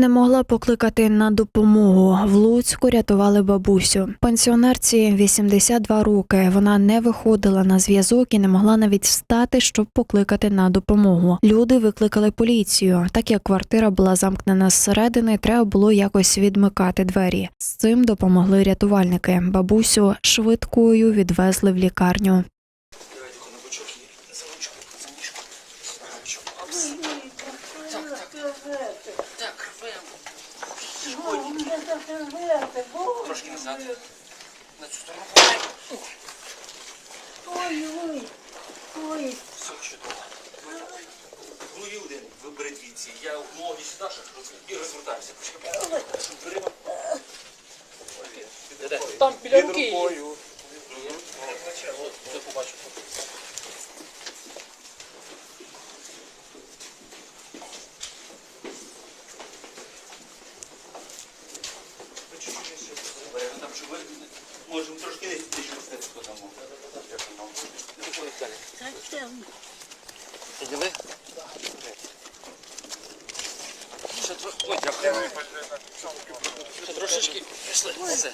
Не могла покликати на допомогу. В Луцьку рятували бабусю. Пенсіонерці 82 роки. Вона не виходила на зв'язок і не могла навіть встати, щоб покликати на допомогу. Люди викликали поліцію. Так як квартира була замкнена зсередини, треба було якось відмикати двері. З цим допомогли рятувальники. Бабусю швидкою відвезли в лікарню. Трошки назад. На цю сторону. Ой, ой, ой. Все чудово. Голові один, ви беріть віці. Я ноги сюди, щоб і розвертаюся. Там біля руки. є. Це побачу. Ви чуть-чуть ще там, можемо трошки тисячу поставити, хто там мов. Не виходить далі. Підняли? Ще трохи. Ще трошечки. Все.